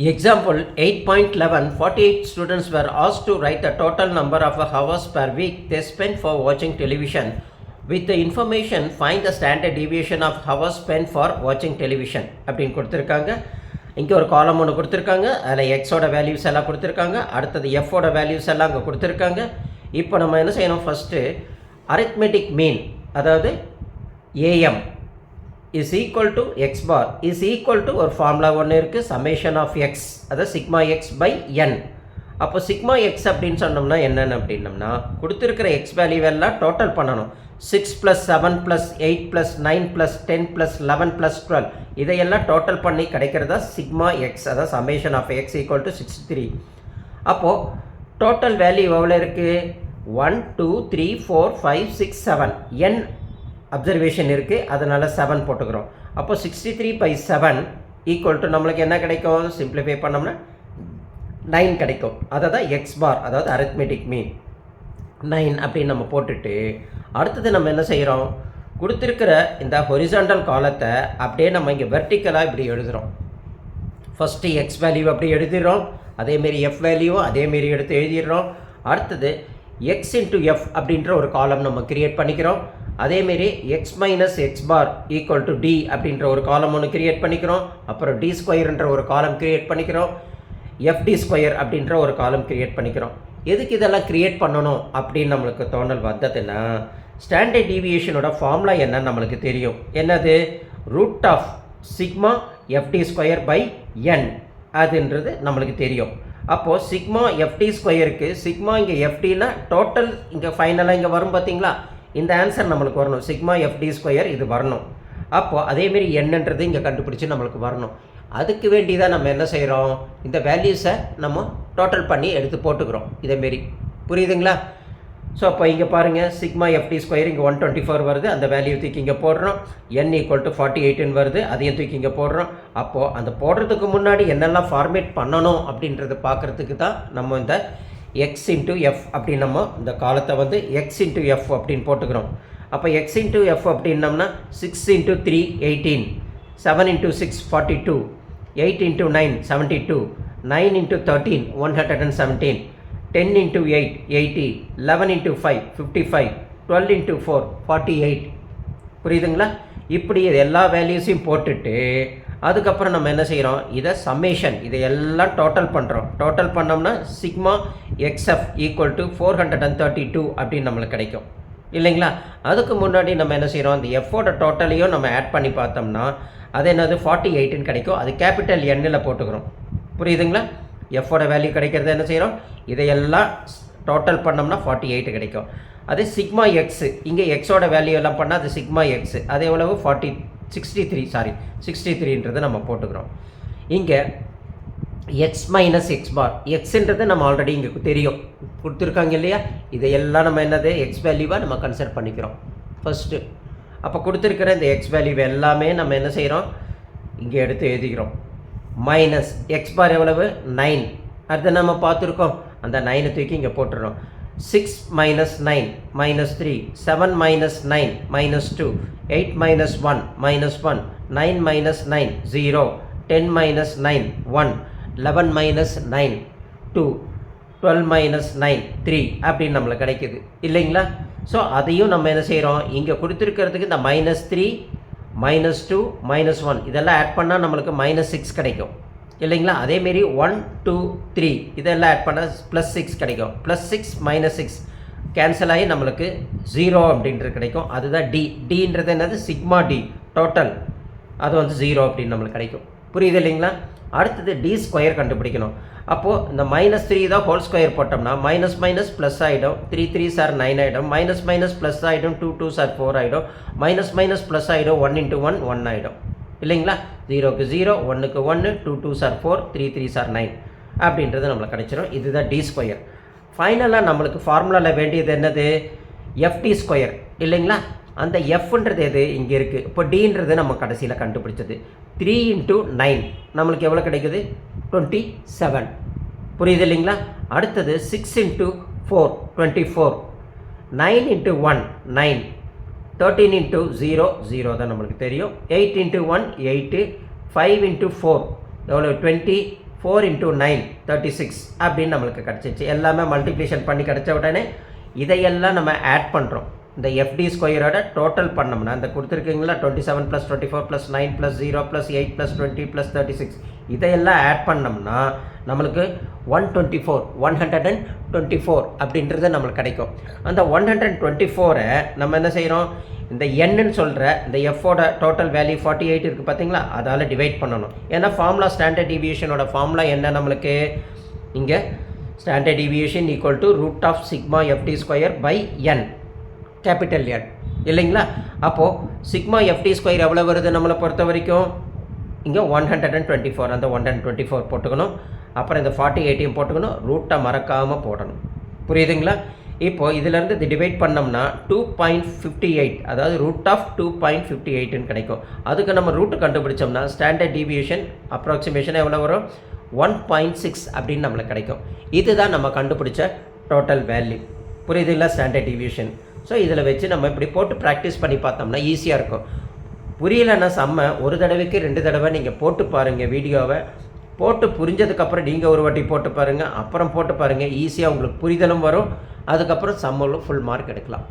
Example eight point eleven Example 8.11 48 students were asked to write total number of a hours per week they spent for வாட்சிங் television with the information find the standard deviation of hours spend for வாட்சிங் television அப்படின்னு கொடுத்துருக்காங்க இங்கே ஒரு காலம் ஒன்று கொடுத்துருக்காங்க அதில் எக்ஸோட வேல்யூஸ் எல்லாம் கொடுத்துருக்காங்க அடுத்தது எஃபோட வேல்யூஸ் எல்லாம் அங்கே கொடுத்துருக்காங்க இப்போ நம்ம என்ன செய்யணும் ஃபஸ்ட்டு அரித்மெட்டிக் மீன் அதாவது AM is equal to X bar is equal to ஒரு ஃபார்முலா ஒன்று இருக்குது சமேஷன் ஆஃப் எக்ஸ் அதாவது சிக்மா எக்ஸ் பை என் அப்போ சிக்மா எக்ஸ் அப்படின்னு சொன்னோம்னா என்னென்னு அப்படின்னம்னா கொடுத்துருக்கிற எக்ஸ் வேல்யூ எல்லாம் டோட்டல் பண்ணணும். Six plus seven plus eight plus nine plus ten plus eleven plus twelve இதையெல்லாம் டோட்டல் பண்ணி கிடைக்கிறதா சிக்மா எக்ஸ் அதாவது summation of X equal to six three அப்போது டோட்டல் வேல்யூ எவ்வளோ இருக்குது one two three four five six seven N observation இருக்குது அதனால் seven போட்டுக்கிறோம். அப்போ sixty three by seven equal to நம்மளுக்கு என்ன கிடைக்கும்? சிம்பிளிஃபை பண்ணோம்னா நைன் கிடைக்கும். அதை தான் எக்ஸ் பார் அதாவது அரித்மெட்டிக் மீன் நைன் அப்படின்னு நம்ம போட்டுட்டு அடுத்தது நம்ம என்ன செய்கிறோம் கொடுத்துருக்கிற இந்த ஹொரிசாண்டல் காலத்தை அப்படியே நம்ம இங்கே வெர்டிக்கலாக இப்படி எழுதுகிறோம் ஃபஸ்ட்டு எக்ஸ் வேல்யூ அப்படி எழுதிடுறோம். அதேமாரி எஃப் வேல்யூவும் அதேமாரி எடுத்து எழுதிடுறோம். அடுத்தது எக்ஸ் இன்ட்டு எஃப் அப்படின்ற ஒரு காலம் நம்ம க்ரியேட் பண்ணிக்கிறோம். அதேமாரி X minus X bar equal to D அப்படின்ற ஒரு காலம் ஒன்று கிரியேட் பண்ணிக்கிறோம். அப்புறம் டி ஸ்கொயர்ன்ற ஒரு காலம் கிரியேட் பண்ணிக்கிறோம். எஃப்டி ஸ்கொயர் அப்படின்ற ஒரு காலம் கிரியேட் பண்ணிக்கிறோம். எதுக்கு இதெல்லாம் கிரியேட் பண்ணணும் அப்படின்னு நம்மளுக்கு தோணல் வந்ததுன்னா ஸ்டாண்டர்ட் டீவியேஷனோட ஃபார்முலா என்னன்னு நம்மளுக்கு தெரியும். என்னது? Root of sigma FD square by N அதுன்றது நம்மளுக்கு தெரியும். அப்போது சிக்மா எஃப்டி ஸ்கொயருக்கு சிக்மா இங்கே எஃப்டினா டோட்டல் இங்கே ஃபைனலாக இங்கே வரும் பார்த்தீங்களா இந்த ஆன்சர் நம்மளுக்கு வரணும். சிக்மா எஃப்டி ஸ்கொயர் இது வரணும். அப்போது அதேமாரி என்னன்றது இங்கே கண்டுபிடிச்சி நம்மளுக்கு வரணும். அதுக்கு வேண்டி தான் நம்ம என்ன செய்கிறோம் இந்த வேல்யூஸை நம்ம டோட்டல் பண்ணி எடுத்து போட்டுக்கிறோம். இதேமாரி புரியுதுங்களா? ஸோ அப்போ இங்கே பாருங்கள் சிக்மா எஃப்டி ஸ்கொயர் இங்கே ஒன் டுவெண்ட்டி ஃபோர் வருது. அந்த வேல்யூ தூக்கி இங்கே போடுறோம். என் ஈக்குவல் டு ஃபார்ட்டி எயிட்டுன்னு வருது. அதையும் தூக்கி இங்கே போடுறோம். அப்போது அந்த போடுறதுக்கு முன்னாடி என்னெல்லாம் ஃபார்மேட் பண்ணணும் அப்படின்றத பார்க்குறதுக்கு தான் நம்ம இந்த எக்ஸ் இன்ட்டு எஃப் அப்படின்னு நம்ம இந்த காலத்தை வந்து எக்ஸ் இன்ட்டு எஃப் அப்படின்னு போட்டுக்கிறோம். அப்போ எக்ஸ் இன்ட்டு எஃப் அப்படின்னம்னா six into three eighteen seven into six forty two eight into nine seventy two nine into thirteen one hundred and seventeen ten into eight eighty eleven into five fifty five twelve into four forty eight புரியுதுங்களா? இப்படி இது எல்லா வேல்யூஸையும் போட்டுட்டு அதுக்கப்புறம் நம்ம என்ன செய்கிறோம் இதை சம்மேஷன் இதை எல்லாம் டோட்டல் பண்ணுறோம் டோட்டல் பண்ணோம்னா sigma XF equal to four hundred and thirty two அப்படின்னு நம்மளுக்கு கிடைக்கும். இல்லைங்களா? அதுக்கு முன்னாடி நம்ம என்ன செய்கிறோம் அந்த எஃபோட டோட்டலையும் நம்ம ஆட் பண்ணி பார்த்தோம்னா அது என்னது? ஃபார்ட்டி எயிட்டுன்னு கிடைக்கும். அது கேபிட்டல் எண்ணில் போட்டுக்கிறோம். புரியுதுங்களா? எஃபோட வேல்யூ கிடைக்கிறது என்ன செய்கிறோம் இதையெல்லாம் டோட்டல் பண்ணோம்னா ஃபார்ட்டி எயிட் கிடைக்கும். அதே சிக்மா எக்ஸு இங்கே எக்ஸோட வேல்யூ எல்லாம் பண்ணால் அது சிக்மா எக்ஸு அது எவ்வளவு forty sixty three sorry sixty த்ரீன்றதை நம்ம போட்டுக்கிறோம். இங்கே எக்ஸ் மைனஸ் எக்ஸ் பார் எக்ஸுன்றது நம்ம ஆல்ரெடி இங்கே தெரியும். கொடுத்துருக்காங்க இல்லையா? இதையெல்லாம் நம்ம என்னது? எக்ஸ் வேல்யூவாக நம்ம கன்சிடர் பண்ணிக்கிறோம். ஃபஸ்ட்டு அப்போ கொடுத்துருக்கிற இந்த எக்ஸ் வேல்யூ எல்லாமே நம்ம என்ன செய்கிறோம் இங்கே எடுத்து எழுதிக்கிறோம். மைனஸ் எக்ஸ் பார் எவ்வளவு? நைன் அடுத்து நம்ம பார்த்துருக்கோம். அந்த நைனை தூக்கி இங்கே போட்டுடுறோம் six minus nine minus three seven minus nine minus two eight minus one minus one nine minus nine zero ten minus nine one eleven minus nine two twelve minus nine three அப்படின்னு நம்மளுக்கு கிடைக்கிது. இல்லைங்களா? So அதையும் நம்ம என்ன செய்கிறோம் இங்கே கொடுத்துருக்கிறதுக்கு இந்த minus three minus two minus one இதெல்லாம் ஆட் பண்ணால் நம்மளுக்கு மைனஸ் சிக்ஸ் கிடைக்கும். இல்லைங்களா? அதேமாரி ஒன் டூ த்ரீ இதெல்லாம் ஆட் பண்ணால் ப்ளஸ் சிக்ஸ் கிடைக்கும். Plus six minus six cancel ஆகி நம்மளுக்கு ஜீரோ அப்படின்றது கிடைக்கும். அதுதான் டி டின்றது என்னது? சிக்மா டி டோட்டல் அது வந்து ஜீரோ அப்படின்னு நம்மளுக்கு கிடைக்கும். புரியுது இல்லைங்களா? அடுத்தது டி ஸ்கொயர் கண்டுபிடிக்கணும். அப்போது இந்த மைனஸ் த்ரீ தான் ஹோல் ஸ்கொயர் போட்டோம்னா மைனஸ் மைனஸ் ப்ளஸ் ஆகிடும் த்ரீ த்ரீ சார் நைன் ஆகிடும் மைனஸ் மைனஸ் ப்ளஸ் ஆகிடும் டூ டூ சார் ஃபோர் ஆகிடும் மைனஸ் மைனஸ் ப்ளஸ் ஆகிடும் ஒன் இன்ட்டு ஒன் ஒன் ஆகிடும் இல்லைங்களா? ஜீரோக்கு ஜீரோ ஒன்றுக்கு ஒன்று two two are four three three are nine அப்படின்றது நம்மளுக்கு கிடைச்சிரும் இதுதான் டி ஸ்கொயர் ஃபைனலாக நம்மளுக்கு ஃபார்முலாவில் வேண்டியது என்னது? எஃப்டி ஸ்கொயர் இல்லைங்களா? அந்த எஃப்ன்றது எது? இங்கே இருக்குது இப்போ டின்றது நம்ம கடைசியில் கண்டுபிடிச்சது. த்ரீ இன்ட்டு நைன் நம்மளுக்கு எவ்வளோ கிடைக்குது? டுவெண்ட்டி செவன் புரியுது இல்லைங்களா? அடுத்தது six into four twenty four nine into one nine thirteen into zero zero தான் நம்மளுக்கு தெரியும். Eight into one eight five into four எவ்வளோ twenty four into nine thirty six அப்படின்னு நம்மளுக்கு கிடச்சிச்சு. எல்லாமே மல்டிப்ளிகேஷன் பண்ணி கிடச்ச உடனே இதையெல்லாம் நம்ம ஆட் பண்ணுறோம் இந்த எஃப்டி ஸ்கொயரோட டோட்டல் பண்ணோம்னா இந்த கொடுத்துருக்கீங்களா? Twenty seven plus twenty four plus nine plus zero plus eight plus twenty plus thirty six இதையெல்லாம் ஆட் பண்ணோம்னா நம்மளுக்கு one twenty four one hundred and twenty four அப்படின்றது நம்மளுக்கு கிடைக்கும். அந்த ஒன் ஹண்ட்ரட் டுவெண்ட்டி ஃபோரை நம்ம என்ன செய்கிறோம் இந்த எண்ணுன்னு சொல்கிற இந்த எஃபோட டோட்டல் வேல்யூ ஃபார்ட்டி எயிட் இருக்குது பார்த்தீங்களா அதால் டிவைட் பண்ணணும். ஏன்னா ஃபார்முலா ஸ்டாண்டர்ட் டிவியேஷனோட ஃபார்முலா என்ன நம்மளுக்கு? இங்கே standard deviation equal to root of sigma FD square by N capital N இல்லைங்களா? அப்போது சிக்மா எஃப்டி ஸ்கொயர் எவ்வளோ வருது நம்மளை பொறுத்த வரைக்கும்? இங்கே one hundred and twenty four அந்த ஒன் ஹண்ட்ரட் டுவெண்ட்டி ஃபோர் போட்டுக்கணும். அப்புறம் இந்த ஃபார்ட்டி எயிட்டியும் போட்டுக்கணும். ரூட்டை மறக்காமல் போடணும். புரியுதுங்களா? இப்போது இதிலேருந்து இது டிவைட் பண்ணோம்னா டூ பாயிண்ட் ஃபிஃப்டி எயிட் அதாவது root of two point fifty எயிட்னு கிடைக்கும். அதுக்கு நம்ம ரூட்டு கண்டுபிடிச்சோம்னா ஸ்டாண்டர்ட் டிவியேஷன் அப்ராக்சிமேஷன் எவ்வளோ வரும்? ஒன் பாயிண்ட் சிக்ஸ் அப்படின்னு நம்மளுக்கு கிடைக்கும். இதுதான் நம்ம கண்டுபிடிச்ச டோட்டல் வேல்யூ புரியுதுங்களா ஸ்டாண்டர்ட் டிவியேஷன் ஸோ இதில் வச்சு நம்ம இப்படி போட்டு ப்ராக்டிஸ் பண்ணி பார்த்தோம்னா ஈஸியாக இருக்கும். புரியலைன்னா செம்ம ஒரு தடவைக்கு ரெண்டு தடவை நீங்கள் போட்டு பாருங்கள் வீடியோவை. போட்டு புரிஞ்சதுக்கப்புறம் நீங்கள் ஒரு வாட்டி போட்டு பாருங்கள் அப்புறம் போட்டு பாருங்கள் ஈஸியாக உங்களுக்கு புரிதலும் வரும். அதுக்கப்புறம் சம்மலும் ஃபுல் மார்க் எடுக்கலாம்.